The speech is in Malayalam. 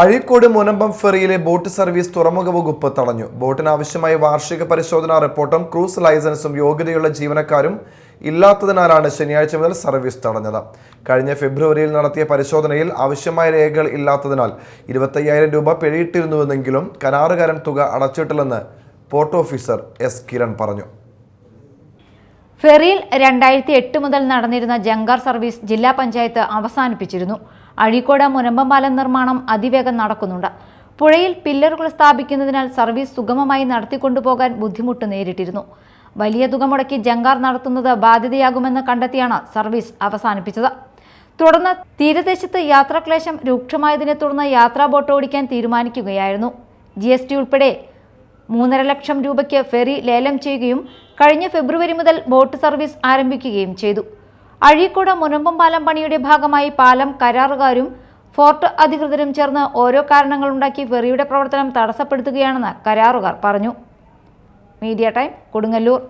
അഴീക്കോട് മുനമ്പം ഫെറിയിലെ ബോട്ട് സർവീസ് തുറമുഖ വകുപ്പ് തടഞ്ഞു. ബോട്ടിന് ആവശ്യമായ വാർഷിക പരിശോധനാ റിപ്പോർട്ടും ക്രൂസ് ലൈസൻസും യോഗ്യതയുള്ള ജീവനക്കാരും ഇല്ലാത്തതിനാലാണ് ശനിയാഴ്ച മുതൽ സർവീസ് തടഞ്ഞത്. കഴിഞ്ഞ ഫെബ്രുവരിയിൽ നടത്തിയ പരിശോധനയിൽ ആവശ്യമായ രേഖകൾ ഇല്ലാത്തതിനാൽ ഇരുപത്തയ്യായിരം രൂപ പിഴയിട്ടിരുന്നുവെന്നെങ്കിലും കരാറുകാരൻ തുക അടച്ചിട്ടില്ലെന്ന് പോർട്ട് ഓഫീസർ എസ് കിരൺ പറഞ്ഞു. ഫെറിയിൽ രണ്ടായിരത്തി എട്ട് മുതൽ നടന്നിരുന്ന ജങ്കാർ സർവീസ് ജില്ലാ പഞ്ചായത്ത് അവസാനിപ്പിച്ചിരുന്നു. അഴീക്കോട് മുനമ്പാലം നിർമ്മാണം അതിവേഗം നടക്കുന്നുണ്ട്. പുഴയിൽ പില്ലറുകൾ സ്ഥാപിക്കുന്നതിനാൽ സർവീസ് സുഗമമായി നടത്തിക്കൊണ്ടുപോകാൻ ബുദ്ധിമുട്ട് നേരിട്ടിരുന്നു. വലിയ തുക മുടക്കി ജങ്കാർ നടത്തുന്നത് ബാധ്യതയാകുമെന്ന് കണ്ടെത്തിയാണ് സർവീസ് അവസാനിപ്പിച്ചത്. തുടർന്ന് തീരദേശത്ത് യാത്രാക്ലേശം രൂക്ഷമായതിനെ തുടർന്ന് യാത്രാ ബോട്ട് ഓടിക്കാൻ തീരുമാനിക്കുകയായിരുന്നു. ജി എസ് ടി ഉൾപ്പെടെ മൂന്നര ലക്ഷം രൂപയ്ക്ക് ഫെറി ലേലം ചെയ്യുകയും കഴിഞ്ഞ ഫെബ്രുവരി മുതൽ ബോട്ട് സർവീസ് ആരംഭിക്കുകയും ചെയ്തു. അഴീക്കോട് മുനമ്പം പാലം പണിയുടെ ഭാഗമായി പാലം കരാറുകാരും ഫോർട്ട് അധികൃതരും ചേർന്ന് ഓരോ കാരണങ്ങളുണ്ടാക്കി ഫെറിയുടെ പ്രവർത്തനം തടസ്സപ്പെടുത്തുകയാണെന്ന് കരാറുകാർ പറഞ്ഞു. Media time Kodungallur.